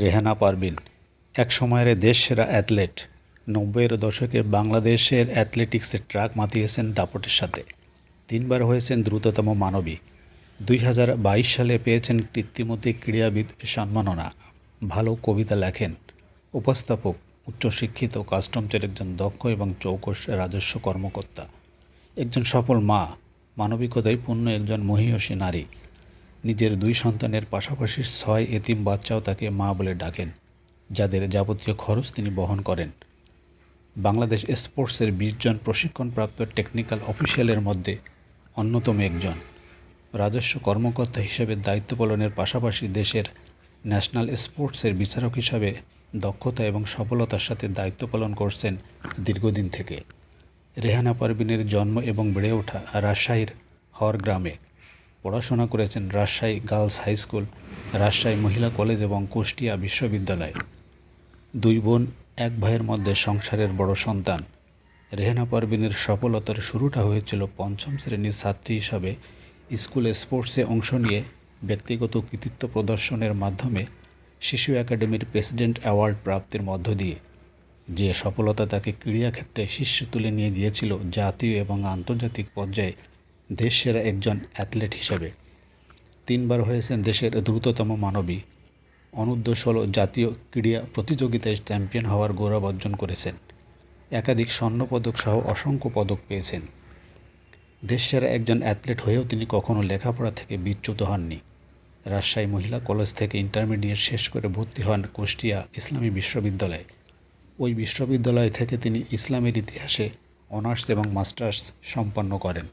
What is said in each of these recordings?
রেহানা পারভিন, এক সময়ের দেশ সেরা অ্যাথলেট। নব্বইয়ের দশকে বাংলাদেশের অ্যাথলেটিক্সে ট্রাক মাতিয়েছেন দাপটের সাথে। তিনবার হয়েছেন দ্রুততম মানবী। দুই হাজার বাইশ সালে পেয়েছেন কৃত্রিমতী ক্রীড়াবিদ সম্মাননা। ভালো কবিতা লেখেন। উপস্থাপক, উচ্চশিক্ষিত, কাস্টমসের একজন দক্ষ এবং চৌকস রাজস্ব কর্মকর্তা। একজন সফল মা, মানবিকতায় পূর্ণ একজন মহিয়সী নারী। নিজের দুই সন্তানের পাশাপাশি ছয় এতিম বাচ্চাও তাকে মা বলে ডাকেন, যাদের যাবতীয় খরচ তিনি বহন করেন। বাংলাদেশ স্পোর্টসের বিশ জন প্রশিক্ষণপ্রাপ্ত টেকনিক্যাল অফিসিয়ালের মধ্যে অন্যতম একজন। রাজস্ব কর্মকর্তা হিসেবে দায়িত্ব পালনের পাশাপাশি দেশের ন্যাশনাল স্পোর্টসের বিচারক হিসাবে দক্ষতা এবং সফলতার সাথে দায়িত্ব পালন করছেন দীর্ঘদিন থেকে। রেহানা পারভিনের জন্ম এবং বেড়ে ওঠা রাজশাহীর হর গ্রামে। পড়াশোনা করেছেন Rajshahi girls high school, Rajshahi মহিলা কলেজ এবং কুষ্টিয়া বিশ্ববিদ্যালয়। দুই বোন, এক ভাইয়ের মধ্যে সংসারের বড় সন্তান। রেহানা পারভিনের সফলতার শুরুটা হয়েছিল পঞ্চম শ্রেণির ছাত্রী হিসাবে স্কুলে স্পোর্টসে অংশ নিয়ে ব্যক্তিগত কৃতিত্ব প্রদর্শনের মাধ্যমে শিশু একাডেমির প্রেসিডেন্ট অ্যাওয়ার্ড প্রাপ্তির মধ্য দিয়ে। যে সফলতা তাকে ক্রীড়াক্ষেত্রে শীর্ষে তুলে নিয়ে গিয়েছিল জাতীয় এবং আন্তর্জাতিক পর্যায়ে দেশ সেরা একজন অ্যাথলেট হিসেবে তিনবার হয়েছেন দেশের দ্রুততম মানবী। অনূর্ধ্ব ষোলো জাতীয় ক্রীড়া প্রতিযোগিতায় চ্যাম্পিয়ন হওয়ার গৌরব অর্জন করেছেন। একাধিক স্বর্ণপদক সহ অসংখ্য পদক পেয়েছেন। দেশসেরা একজন অ্যাথলেট হয়েও তিনি কখনও লেখাপড়া থেকে বিচ্যুত হননি। রাজশাহী মহিলা কলেজ থেকে ইন্টারমিডিয়েট শেষ করে ভর্তি হন কুষ্টিয়া ইসলামী বিশ্ববিদ্যালয়ে। ওই বিশ্ববিদ্যালয় থেকে তিনি ইসলামের ইতিহাসে অনার্স এবং মাস্টার্স সম্পন্ন করেন।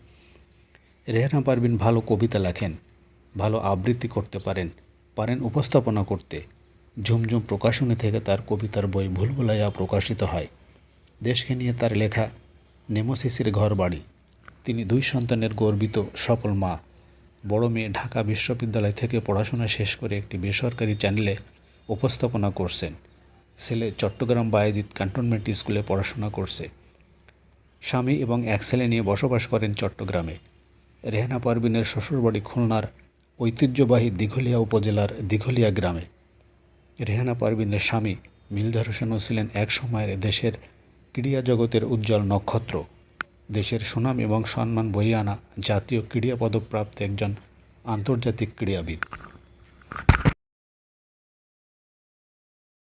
রেহানা পারভিন ভালো কবিতা লেখেন, ভালো আবৃত্তি করতে পারেন পারেন উপস্থাপনা করতে। ঝুমঝুম প্রকাশনী থেকে তার কবিতার বই ভুলভুলাইয়া প্রকাশিত হয়। দেশকে নিয়ে তার লেখা নেমোসিসির ঘর বাড়ি। তিনি দুই সন্তানের গর্বিত সফল মা। বড় মেয়ে ঢাকা বিশ্ববিদ্যালয় থেকে পড়াশোনা শেষ করে একটি বেসরকারি চ্যানেলে উপস্থাপনা করছেন। ছেলে চট্টগ্রাম বায়োজিৎ ক্যান্টনমেন্ট স্কুলে পড়াশোনা করছে। স্বামী এবং এক ছেলে নিয়ে বসবাস করেন চট্টগ্রামে। রেহানা পারভিনের শ্বশুরবাড়ি খুলনার ঐতিহ্যবাহী দিঘলিয়া উপজেলার দিঘলিয়া গ্রামে। রেহানা পারভিনের স্বামী মিলধার হোসেনও ছিলেন এক সময়ের দেশের ক্রীড়া জগতের উজ্জ্বল নক্ষত্র। দেশের সুনাম এবং সম্মান বইয়ে আনা জাতীয় ক্রীড়া পদকপ্রাপ্ত একজন আন্তর্জাতিক ক্রীড়াবিদ।